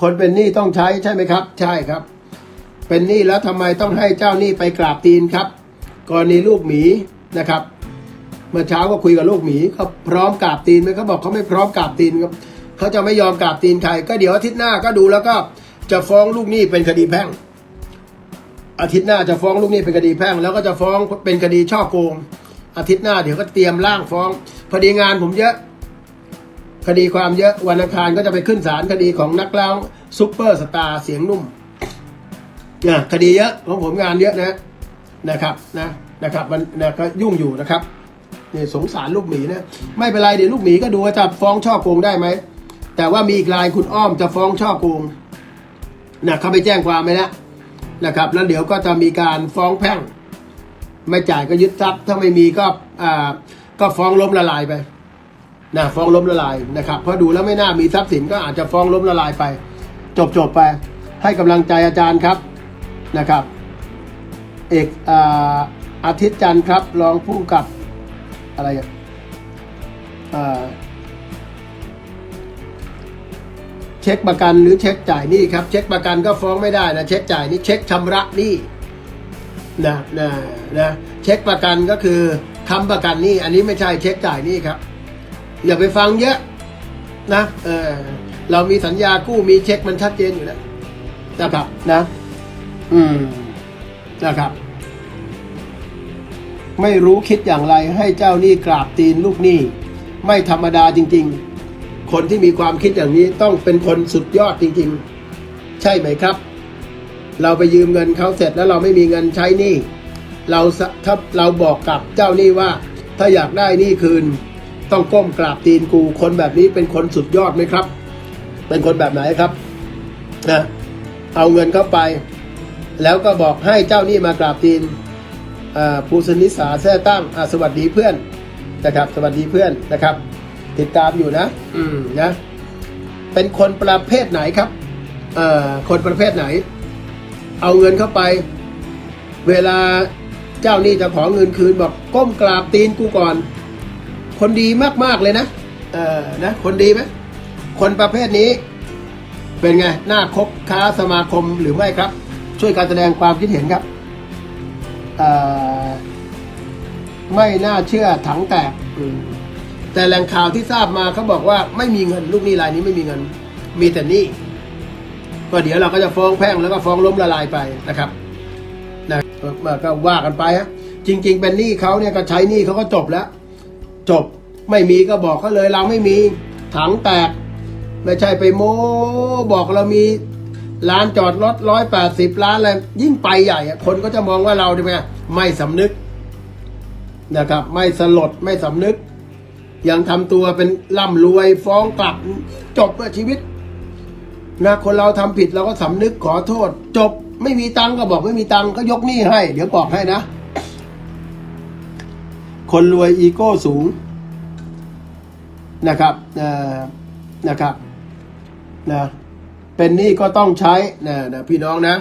คนเป็นหนี้ต้องใช้ใช่ไหมครับ ใช่ครับ เป็นหนี้แล้วทำไมต้องให้เจ้าหนี้ไปกราบตีนครับ กรณีลูกหมีนะครับ เมื่อเช้าก็คุยกับลูกหมีเขาพร้อมกราบตีนไหมเขาบอกเขาไม่พร้อมกราบตีนครับเขาจะไม่ยอมกราบตีนใครก็เดี๋ยวอาทิตย์หน้าก็ดูแล้วก็จะฟ้องลูกหนี้เป็นคดีแพ่ง อาทิตย์หน้าจะฟ้องลูกหนี้เป็นคดีแพ่ง แล้วก็จะฟ้องเป็นคดีช่อโกง อาทิตย์หน้าเดี๋ยวก็เตรียมร่างฟ้องพอดีงานผมเยอะ คดีความเยอะวันอังคารก็จะไปขึ้นศาลคดีของนักร้องซุปเปอร์สตาร์เสียงนุ่มเนี่ยคดีเยอะของผมงานเยอะนะนะครับนะนะครับมันนะก็ยุ่งอยู่นะครับนี่สงสารลูกหมีนะไม่เป็นไรเดี๋ยวลูกหมีก็ดูว่าจะฟ้องช่อโกงได้ไหมแต่ว่ามีอีกรายคุณอ้อมจะฟ้องช่อโกงนะเขาไปแจ้งความไปแล้วนะครับ แล้วเดี๋ยวก็จะมีการฟ้องแพ่ง ไม่จ่ายก็ยึดทรัพย์ถ้าไม่มีก็อ่าก็ฟ้องล้มละลายไป นะฟ้องล้มละลายนะครับเพราะดูแล้วไม่น่ามีทรัพย์สินก็อาจจะฟ้องล้มละลายไป จบจบไป ให้กำลังใจอาจารย์ครับนะครับ เอกอาอาทิตย์จันทร์ครับรองผู้กับอะไรอ่าเช็คประกันหรือเช็คจ่ายหนี้ครับ เช็คประกันก็ฟ้องไม่ได้นะเช็คจ่ายนี่เช็คชำระหนี้นะนะนะเช็คประกันก็คือคำประกันหนี้อันนี้ไม่ใช่เช็คจ่ายหนี้ครับ อย่าไปฟังเยอะนะเออเรามีสัญญากู้มีเช็คมันชัดเจนอยู่แล้วนะครับนะ อืมนะครับ ไม่รู้คิดอย่างไรให้เจ้าหนี้กราบตีนลูกหนี้ ไม่ธรรมดาจริง ๆ คนที่มีความคิดอย่างนี้ต้องเป็นคนสุดยอดจริง ๆ ใช่ไหมครับ เราไปยืมเงินเขาเสร็จแล้วเราไม่มีเงินใช้หนี้เราสะถ้าเราบอกกับเจ้าหนี้ว่า ถ้าอยากได้หนี้คืน ต้องก้มกราบตีนกู คนแบบนี้เป็นคนสุดยอดไหมครับ เป็นคนแบบไหนครับนะเอาเงินเข้าไป แล้วก็บอกให้เจ้าหนี้มากราบตีนอ่าภูสนิสาแท้ตั้งอ่าสวัสดีเพื่อนนะครับ สวัสดีเพื่อนนะครับ ติดตามอยู่นะ อืมนะ เป็นคนประเภทไหนครับเอ่อคนประเภทไหน เอาเงินเข้าไป เวลาเจ้าหนี้จะขอเงินคืนบอกก้มกราบตีนกูก่อน คนดีมากๆเลยนะ เออนะ คนดีไหมคนประเภทนี้ เป็นไงหน้าคบค้าสมาคมหรือไม่ครับ ช่วยการแสดงความคิดเห็นครับเอ่อไม่น่าเชื่อถังแตกแต่แหล่งข่าวที่ทราบมาเขาบอกว่าไม่มีเงินลูกหนี้รายนี้ไม่มีเงิน มีแต่หนี้ก็เดี๋ยวเราก็จะฟ้องแพ่งแล้วก็ฟ้องล้มละลายไปนะครับนะก็ว่ากันไปฮะจริง ๆ เป็นหนี้เขาเนี่ยก็ใช้หนี้เขาก็จบแล้ว จบไม่มีก็บอกเขาเลยเราไม่มีถังแตก ไม่ใช่ไปโม้บอกเรามีร้านจอดรถร้อยแปดสิบล้านอะไรยิ่งไปใหญ่คนก็จะมองว่าเราใช่ไหมไม่สำนึกนะครับ ไม่สลดไม่สำนึก ยังทำตัวเป็นร่ำรวยฟ้องกลับจบเพื่อชีวิตนะคนเราทำผิดเราก็สำนึกขอโทษ จบไม่มีตังก็บอกไม่มีตังก็ยกหนี้ให้ เดี๋ยวบอกให้นะ คนรวยอีโก้สูงนะครับนะครับนะเป็นหนี้ก็ต้องใช้นะนะพี่น้องนะ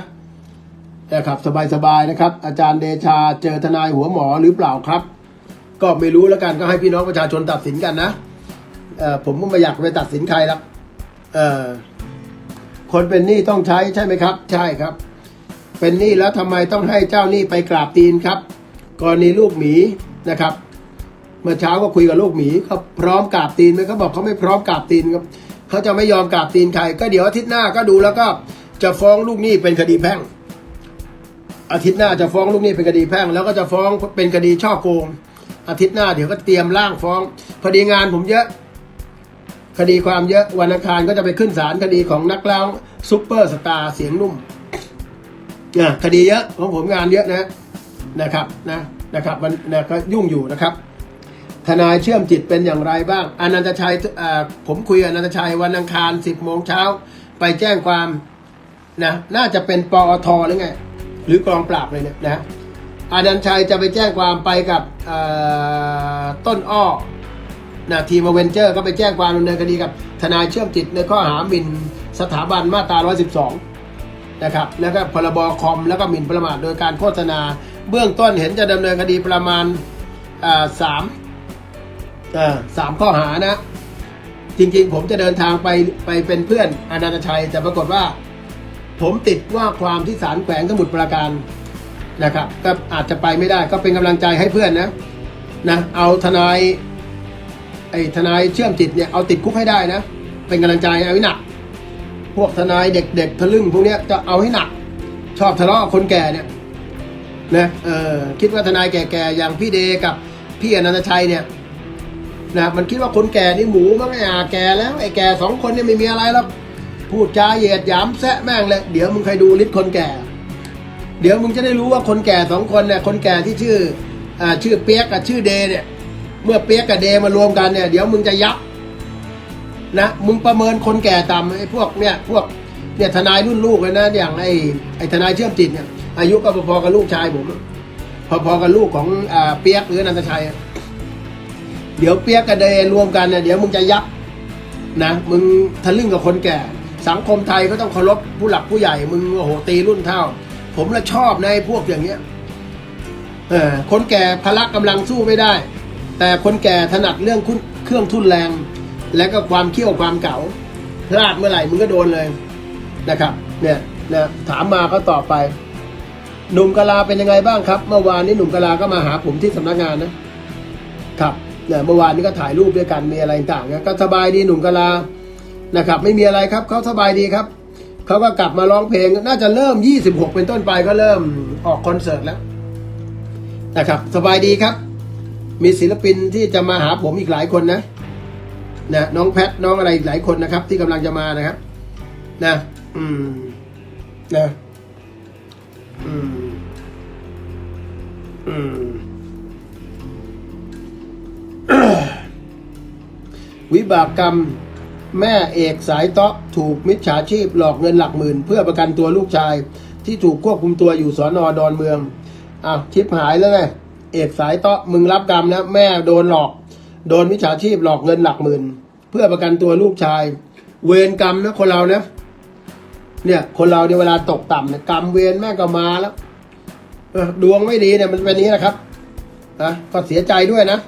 นะครับสบายๆนะครับ อาจารย์เดชาเจอทนายหัวหมอหรือเปล่าครับ ก็ไม่รู้แล้วกันก็ให้พี่น้องประชาชนตัดสินกันนะเออผมก็ไม่อยากไปตัดสินใครละเออคนเป็นหนี้ต้องใช้ใช่ไหมครับ ใช่ครับ เป็นหนี้แล้วทำไมต้องให้เจ้าหนี้ไปกราบตีนครับ กรณีลูกหมี นะครับเมื่อเช้าก็คุยกับลูกหมีเขาพร้อมกราบตีนไหมเขาบอกเขาไม่พร้อมกราบตีนครับเขาจะไม่ยอมกราบตีนใครก็เดี๋ยวอาทิตย์หน้าก็ดูแล้วก็จะฟ้องลูกหนี้เป็นคดีแพ่ง อาทิตย์หน้าจะฟ้องลูกหนี้เป็นคดีแพ่ง แล้วก็จะฟ้องเป็นคดีช่อโกง อาทิตย์หน้าเดี๋ยวก็เตรียมร่างฟ้องพอดีงานผมเยอะ คดีความเยอะวันอังคารก็จะไปขึ้นศาลคดีของนักร้องซุปเปอร์สตาร์เสียงนุ่มเนี่ยคดีเยอะของผมงานเยอะนะนะครับนะ นะครับมันนะก็ยุ่งอยู่นะครับทนายเชื่อมจิตเป็นอย่างไรบ้างอนันตชัยอ่าผมคุยกับอนันตชัยวันอังคารสิบโมงเช้าไปแจ้งความนะน่าจะเป็นปอทหรือไงหรือกองปราบเลยเนี่ยนะอนันตชัยจะไปแจ้งความไปกับต้นอ้อนะทีมเวนเจอร์ก็ไปแจ้งความดำเนินคดีกับ ทนายเชื่อมจิตในข้อหาหมิ่นสถาบันมาตรา 112 นะครับ แล้วก็พรบคอมแล้วก็หมิ่นประมาทโดยการโฆษณา เบื้องต้นเห็นจะดำเนินคดีประมาณอ่าสามอ่าสามข้อหานะจจริงๆ ผมจะเดินทางไปไปเป็นเพื่อนอนันตชัย แต่ปรากฏว่า ผมติดว่าความที่ศาลแขวงสมุทรปราการนะครับ ก็อาจจะไปไม่ได้ก็เป็นกำลังใจให้เพื่อนนะนะเอาทนายไอ้ทนายเชื่อมจิตเนี่ยเอาติดคุกให้ได้นะ เป็นกำลังใจเอาให้หนัก พวกทนายเด็กๆทะลึ่งพวกเนี้ยจะเอาให้หนัก ชอบทะเลาะกับคนแก่เนี่ย นะเออคิดว่าทนายแก่ๆอย่างพี่เดกับพี่อนันตชัยเนี่ยนะมันคิดว่าคนแก่นี่หมูมั้งไอ้อาแก่แล้วไอ้แก่สองคนเนี่ยไม่มีอะไรหรอกพูดจาเหยียดหยามแซะแม่งเลยเดี๋ยวมึงใครดูลิ์คนแก่ เดี๋ยวมึงจะได้รู้ว่าคนแก่สองคนเนี่ยคนแก่ที่ชื่ออ่าชื่อเปียกกับชื่อเดเนี่ย เมื่อเปียกกับเดมารวมกันเนี่ยเดี๋ยวมึงจะยับนะมึงประเมินคนแก่ต่ำไอ้พวกเนี่ยพวกเนี่ยทนายรุ่นลูกเลยนะอย่างไอ้ไอ้ทนายเชื่อมจิตเนี่ย อายุก็พอๆกับลูกชายผมพอๆกับลูกของอเปียกหรือนันตชัยเดี๋ยวเปียกกับเดรวมกันเนี่ยเดี๋ยวมึงจะยับนะมึงทะลึ่งกับคนแก่ สังคมไทยก็ต้องเคารพผู้หลักผู้ใหญ่ มึงโอ้โหตีรุ่นเท่า ผมละชอบในพวกอย่างเงี้ยเออคนแก่พละกำลังสู้ไม่ได้ แต่คนแก่ถนัดเรื่องเครื่องทุ่นแรง และก็ความเขี้ยวความเก่าพลาดเมื่อไหร่มึงก็โดนเลยนะครับ เนี่ยนะถามมาก็ตอบไป หนุ่มกะลาเป็นยังไงบ้างครับ เมื่อวานนี้หนุ่มกะลาก็มาหาผมที่สำนักงานนะครับเนี่ยเมื่อวานนี้ก็ถ่ายรูปด้วยกันมีอะไรต่างๆนะก็สบายดีหนุ่มกะลานะครับ ไม่มีอะไรครับเขาสบายดีครับเขาก็กลับมาร้องเพลง น่าจะเริ่ม 26 เป็นต้นไปก็เริ่มออกคอนเสิร์ตแล้วนะครับ สบายดีครับ มีศิลปินที่จะมาหาผมอีกหลายคนนะนะน้องแพทน้องอะไรอีกหลายคนนะครับ ที่กำลังจะมานะครับ นะ อืมนะ อืม วิบากกรรม แม่เอกสายเตาะถูกมิจฉาชีพหลอกเงินหลักหมื่น เพื่อประกันตัวลูกชาย ที่ถูกควบคุมตัวอยู่สอนอดอนเมืองอ้าวชิปหายแล้วไงเอกสายเตาะมึงรับกรรมนะแม่โดนหลอก โดนมิจฉาชีพหลอกเงินหลักหมื่น เพื่อประกันตัวลูกชาย เวรกรรมนะคนเรานะเนี่ย คนเราเนี่ยเวลาตกต่ำเนี่ยกรรมเวรแม่ก็มาแล้ว ดวงไม่ดีเนี่ยมันเป็นนี้นะครับนะก็เสียใจด้วยนะ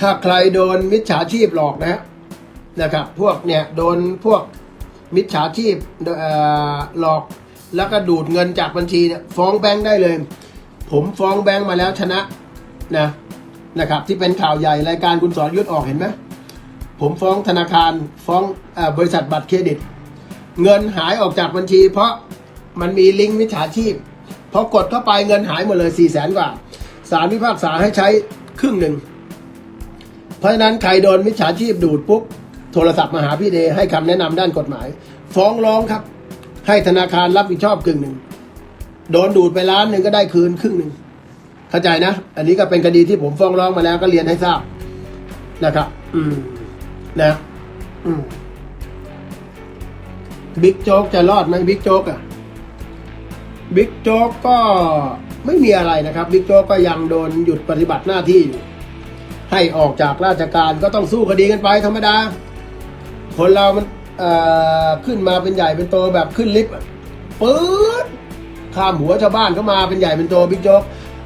ถ้าใครโดนมิจฉาชีพหลอกนะนะครับ พวกเนี่ยโดนพวกมิจฉาชีพหลอกแล้วก็ดูดเงินจากบัญชีเนี่ยฟ้องแบงค์ได้เลย ผมฟ้องแบงค์มาแล้วชนะนะนะครับ ที่เป็นข่าวใหญ่รายการคุณสอนยุทธออกเห็นไหมผมฟ้องธนาคารฟ้องอบริษัทบัตรเครดิต เงินหายออกจากบัญชี เพราะมันมีลิงก์มิจฉาชีพ พอกดเข้าไปเงินหายหมดเลยสี่แสนกว่าศาลพิพากษาให้ใช้ครึ่งหนึ่ง เพราะฉะนั้นใครโดนมิจฉาชีพดูดปุ๊บโทรศัพท์มาหาพี่เดย์ให้คำแนะนำด้านกฎหมาย ฟ้องร้องครับ ให้ธนาคารรับผิดชอบครึ่งหนึ่งโดนดูดไปล้านหนึ่งก็ได้คืนครึ่งหนึ่งเข้าใจนะ อันนี้ก็เป็นคดีที่ผมฟ้องร้องมาแล้วก็เรียนให้ทราบนะครับ อืมนะอืมบิ๊กโจ๊กจะรอดไหมบิ๊กโจ๊กอะ บิ๊กโจ๊กก็ไม่มีอะไรนะครับบิ๊กโจ๊กก็ยังโดนหยุดปฏิบัติหน้าที่อยู่ให้ออกจากราชการก็ต้องสู้คดีกันไปธรรมดา คนเรามันขึ้นมาเป็นใหญ่เป็นโตแบบขึ้นลิฟต์ปื๊ดข้ามหัวชาวบ้านก็มาเป็นใหญ่เป็นโตบิ๊กโจ๊ก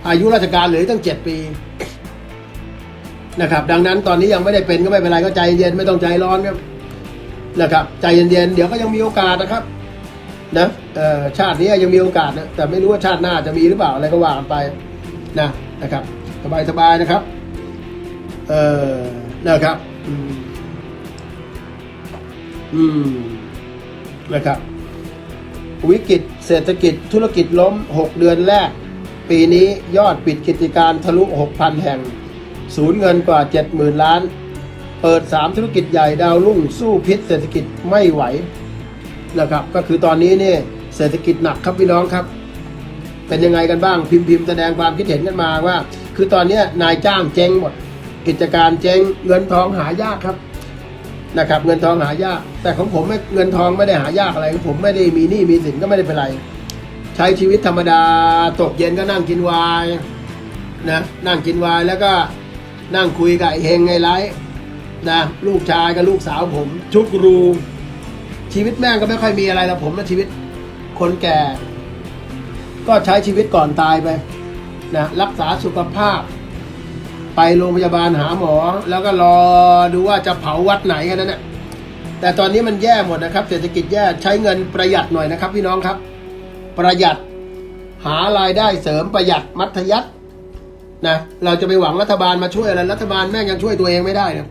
อายุราชการเหลือตั้งเจ็ดปีนะครับ ดังนั้นตอนนี้ยังไม่ได้เป็นก็ไม่เป็นไรก็ใจเย็นไม่ต้องใจร้อนครับนะครับ ใจเย็นๆเดี๋ยวก็ยังมีโอกาสนะครับ นะชาตินี้ยังมีโอกาสนะแต่ไม่รู้ว่าชาติหน้าจะมีหรือเปล่าอะไรก็ว่ากันไปนะนะครับ สบายๆนะครับ เออนะครับ อืมนะครับ วิกฤตเศรษฐกิจธุรกิจล้ม 6 เดือนแรก ปีนี้ยอดปิดกิจการทะลุ 6,000 แห่งสูญเงินกว่า 70,000 ล้าน เปิด 3 ธุรกิจใหญ่ดาวรุ่งสู้พิษเศรษฐกิจไม่ไหว นะครับ ก็คือตอนนี้นี่เศรษฐกิจหนักครับพี่น้องครับ เป็นยังไงกันบ้างพิมพ์พิมพ์แสดงความคิดเห็นกันมาว่า คือตอนนี้นายจ้างเจ๊งหมด กิจการเจ๊งเงินทองหายากครับนะครับ เงินทองหายาก แต่ของผมไม่เงินทองไม่ได้หายากอะไรผมไม่ได้มีหนี้มีสินก็ไม่ได้เป็นไร ใช้ชีวิตธรรมดาตกเย็นก็นั่งกินวายนะนั่งกินวายแล้วก็นั่งคุยกับไอ้เฮงไงไรนะลูกชายกับลูกสาวผม ชุกรู ชีวิตแม่งก็ไม่ค่อยมีอะไรแล้วผมนะชีวิตคนแก่ ก็ใช้ชีวิตก่อนตายไปนะรักษาสุขภาพ ไปโรงพยาบาลหาหมอ แล้วก็รอดูว่าจะเผาวัดไหนแค่นั้นนะแต่ตอนนี้มันแย่หมดนะครับ เศรษฐกิจแย่ใช้เงินประหยัดหน่อยนะครับ พี่น้องครับ ประหยัดหารายได้เสริมประหยัดมัธยัตินะเราจะไปหวังรัฐบาลมาช่วยอะไรรัฐบาลแม่งยังช่วยตัวเองไม่ได้นะ